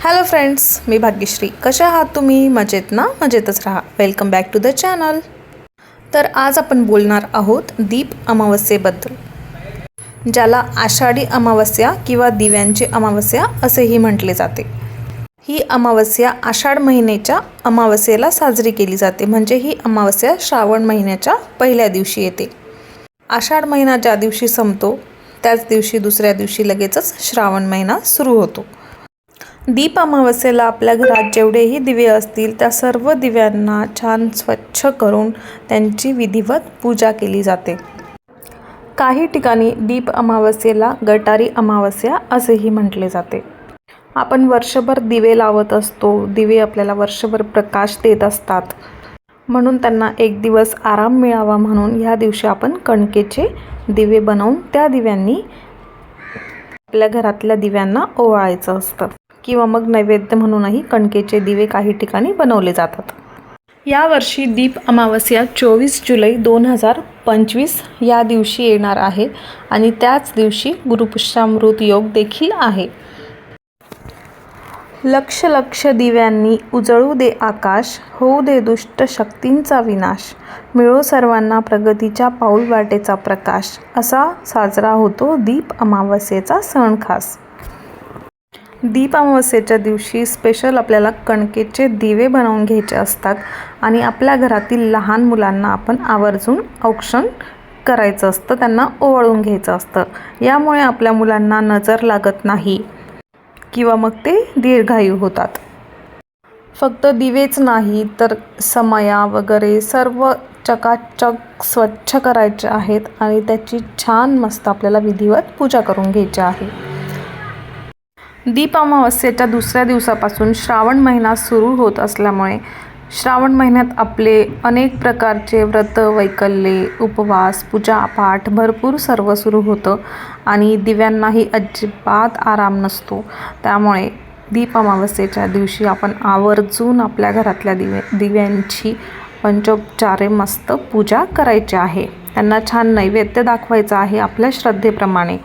Hello friends मी भाग्यश्री. कशा आहात तुम्ही? मजेत ना? मजेतच राहा. Welcome back to the channel तर आज आपण बोलणार आहोत दीप अमावस्येबद्दल. ज्याला आषाढी अमावस्या किंवा दिव्यांची अमावस्या असेही म्हटले जाते. ही अमावस्या आषाढ महिन्याच्या अमावस्येला साजरी केली जाते. म्हणजे ही अमावस्या श्रावण महिन्याच्या पहिल्या दिवशी येते. आषाढ महिना ज्या दिवशी संपतो त्याच दिवशी दुसऱ्या दिवशी लगेचच श्रावण महिना सुरू होतो. दीप अमावस्येला आपल्या घरात जेवढेही दिवे असतील त्या सर्व दिव्यांना छान स्वच्छ करून त्यांची विधिवत पूजा केली जाते. काही ठिकाणी दीप अमावस्येला गटारी अमावस्या असेही म्हटले जाते. आपण वर्षभर दिवे लावत असतो दिवे आपल्याला वर्षभर प्रकाश देत असतात. म्हणून त्यांना एक दिवस आराम मिळावा म्हणून ह्या दिवशी आपण कणकेचे दिवे बनवून त्या दिव्यांनी आपल्या घरातल्या दिव्यांना ओवाळायचं असतं. किंवा मग नैवेद्य म्हणूनही कणकेचे दिवे काही ठिकाणी बनवले जातात. यावर्षी दीप अमावस्या चोवीस जुलै दोन हजार पंचवीस या दिवशी येणार आहे आणि त्याच दिवशी गुरुपुष्यामृत योग देखील आहे. लक्ष लक्ष दिव्यांनी उजळू दे आकाश होऊ दे दुष्ट शक्तींचा विनाश मिळो सर्वांना प्रगतीच्या पाऊल वाटेचा प्रकाश असा साजरा होतो दीप अमावस्येचा सण खास. दीप अमावस्येच्या दिवशी स्पेशल आपल्याला कणकेचे दिवे बनवून घ्यायचे असतात आणि आपल्या घरातील लहान मुलांना आपण आवर्जून औक्षण करायचं असतं त्यांना ओवाळून घ्यायचं असतं. यामुळे आपल्या मुलांना नजर लागत नाही किंवा मग ते दीर्घायू होतात. फक्त दिवेच नाही तर समया वगैरे सर्व चकाचक स्वच्छ करायचे आहेत आणि त्याची छान मस्त आपल्याला विधिवत पूजा करून घ्यायची आहे. दीप अमावस्येच्या दुसऱ्या दिवसापासून श्रावण महिना सुरू होत असल्यामुळे श्रावण महिन्यात आपले अनेक प्रकारचे व्रत वैकल्ये उपवास पूजापाठ भरपूर सर्व सुरू होतं आणि दिव्यांनाही अजिबात आराम नसतो. त्यामुळे दीप अमावस्येच्या दिवशी आपण आवर्जून आपल्या घरातल्या दिवे दिव्यांची पंचोपचारे मस्त पूजा करायची आहे. त्यांना छान नैवेद्य दाखवायचं आहे आपल्या श्रद्धेप्रमाणे.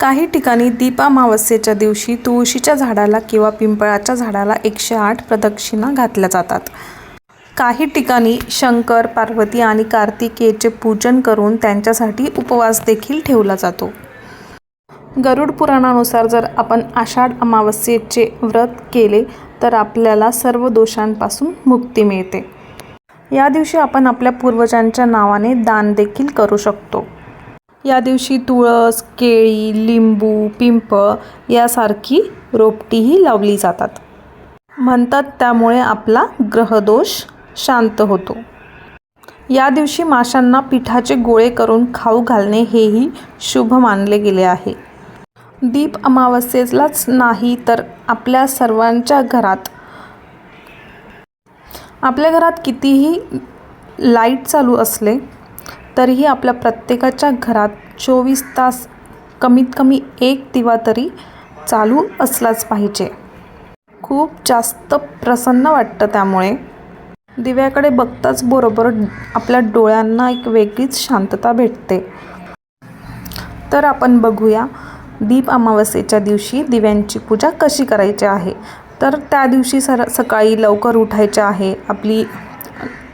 काही ठिकाणी दीपामावस्येच्या दिवशी तुळशीच्या झाडाला किंवा पिंपळाच्या झाडाला एकशे आठ प्रदक्षिणा घातल्या जातात. काही ठिकाणी शंकर पार्वती आणि कार्तिकेयचे पूजन करून त्यांच्यासाठी उपवास देखील ठेवला जातो. गरुड पुराणानुसार जर आपण आषाढ अमावस्येचे व्रत केले तर आपल्याला सर्व दोषांपासून मुक्ती मिळते. या दिवशी आपण आपल्या पूर्वजांच्या नावाने दान देखील करू शकतो. या दिवशी तुळस केळी लिंबू पिंपळ यासारखी रोपटीही लावली जातात. म्हणतात त्यामुळे आपला ग्रहदोष शांत होतो. या दिवशी माशांना पिठाचे गोळे करून खाऊ घालणे हेही शुभ मानले गेले आहे. दीप अमावस्येलाच नाही तर आपल्या सर्वांच्या घरात आपल्या घरात कितीही लाइट चालू असले तरीही आपल्या प्रत्येकाच्या घरात चोवीस तास कमीत कमी एक दिवा तरी चालू असलाच पाहिजे. खूप जास्त प्रसन्न वाटतं त्यामुळे. दिव्याकडे बघताच बरोबर आपल्या डोळ्यांना एक वेगळीच शांतता भेटते. तर आपण बघूया दीप अमावस्येच्या दिवशी दिव्यांची पूजा कशी करायची आहे? तर त्या दिवशी सर सकाळी लवकर उठायचे आहे आपली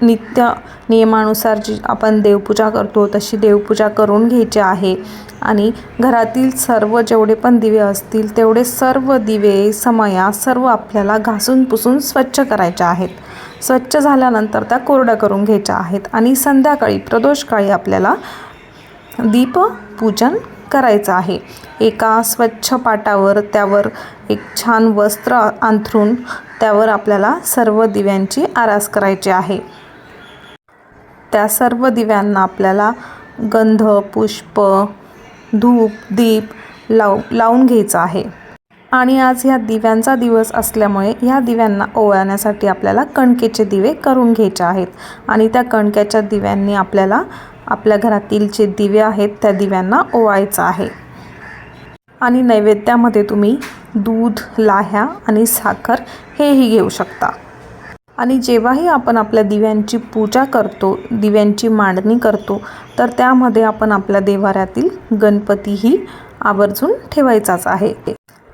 नित्य नियमानुसार जी आपण देवपूजा करतो तशी देवपूजा करून घ्यायची आहे. आणि घरातील सर्व जेवढे पण दिवे असतील तेवढे सर्व दिवे समया सर्व आपल्याला घासून पुसून स्वच्छ करायच्या आहेत. स्वच्छ झाल्यानंतर त्या कोरड्या करून घ्यायच्या आहेत. आणि संध्याकाळी प्रदोषकाळी आपल्याला दीपपूजन करायचं आहे. एका स्वच्छ पाटावर त्यावर एक छान वस्त्र अंथरून त्यावर आपल्याला सर्व दिव्यांची आरास करायची आहे. त्या सर्व दिव्यांना आपल्याला गंध पुष्प धूप दीप लाव लावून घ्यायचं आहे. आणि आज ह्या दिव्यांचा दिवस असल्यामुळे ह्या दिव्यांना ओवाळण्यासाठी आपल्याला कणकेचे दिवे करून घ्यायचे आहेत. आणि त्या कणक्याच्या दिव्यांनी आपल्याला आपल्या घरातील जे दिवे आहेत त्या दिव्यांना ओवाळायचं आहे. आणि नैवेद्यामध्ये तुम्ही दूध लाह्या आणि साखर हेही घेऊ शकता. आणि जेव्हाही आपण आपल्या दिव्यांची पूजा करतो दिव्यांची मांडणी करतो तर त्यामध्ये आपण आपल्या देवाऱ्यातील गणपतीही आवर्जून ठेवायचाच आहे.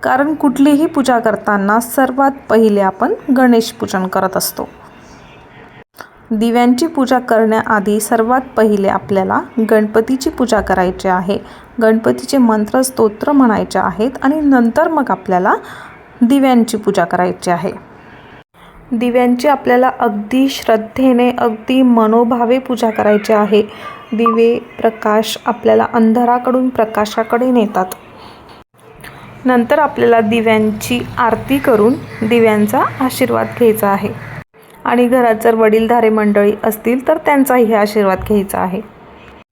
कारण कुठलीही पूजा करताना सर्वात पहिले आपण गणेश पूजन करत असतो. दिव्यांची पूजा करण्याआधी सर्वात पहिले आपल्याला गणपतीची पूजा करायची आहे. गणपतीचे मंत्र स्तोत्र म्हणायचे आहेत आणि नंतर मग आपल्याला दिव्यांची पूजा करायची आहे. दिव्यांची आपल्याला अगदी श्रद्धेने अगदी मनोभावे पूजा करायची आहे. दिवे प्रकाश आपल्याला अंधाराकडून प्रकाशाकडे नेतात. नंतर आपल्याला दिव्यांची आरती करून दिव्यांचा आशीर्वाद घ्यायचा आहे. आणि घरात जर वडीलधारे मंडळी असतील तर त्यांचाही आशीर्वाद घ्यायचा आहे.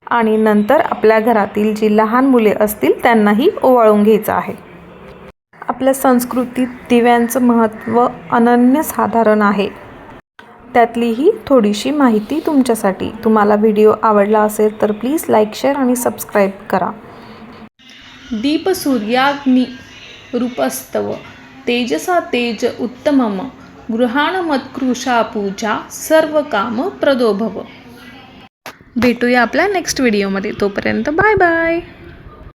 आणि नंतर आपल्या घरातील जी लहान मुले असतील त्यांनाही ओवाळून घ्यायचं आहे. आपल्या संस्कृतीत दिव्यांचं महत्त्व अनन्यसाधारण आहे. त्यातली ही थोडीशी माहिती तुमच्यासाठी. तुम्हाला व्हिडिओ आवडला असेल तर प्लीज लाईक शेअर आणि सबस्क्राईब करा. दीपसूर्याग्नि रूपस्तव। तेजसा तेज उत्तमम। गृहाणमत्कृषा पूजा सर्व काम प्रदोभव। भेटूया आपल्या नेक्स्ट व्हिडिओमध्ये तोपर्यंत बाय बाय